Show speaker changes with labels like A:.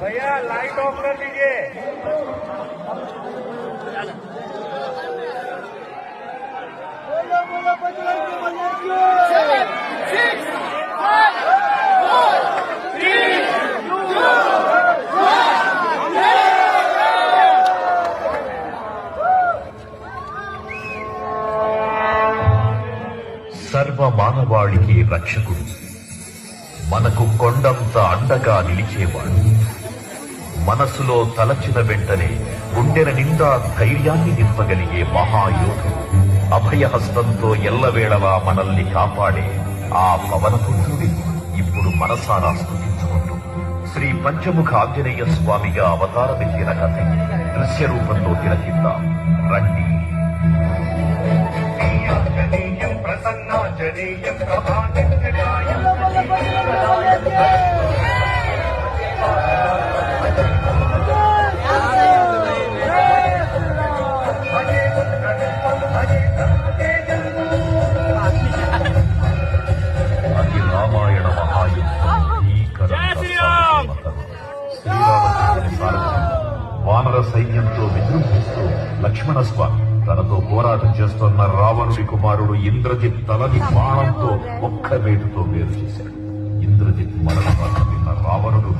A: भैया light of कर दीजिए
B: సర్వ మానవాళికి రక్షకుడు మనకు కొండంత అండగా నిలిచేవాడు మనసులో తలచిన వెంటనే గుండెల నిండా ధైర్యాన్ని నింపగలిగే మహాయోధుడు. అభయహస్తంతో ఎల్లవేళలా మనల్ని కాపాడే ఆ పవనపుత్రుడి ఇప్పుడు మనసారా స్థుతించుకుంటూ శ్రీ పంచముఖ ఆంజనేయ స్వామిగా అవతారమెత్తిన కథ దృశ్య రూపంలో తిలకిద్దాం. రండి. ప్రసన్నాంజనేయం ప్రభాంజనేయం వానర సైన్యంతో విజృంభిస్తూ లక్ష్మణస్వామి తనతో పోరాటం చేస్తున్న రావణుడి కుమారుడు ఇంద్రజిత్ తలని బాణంతో ఒక్క వేటుతో వేరు చేశాడు. ఇంద్రజిత్ మరణ విన్న రావణుడు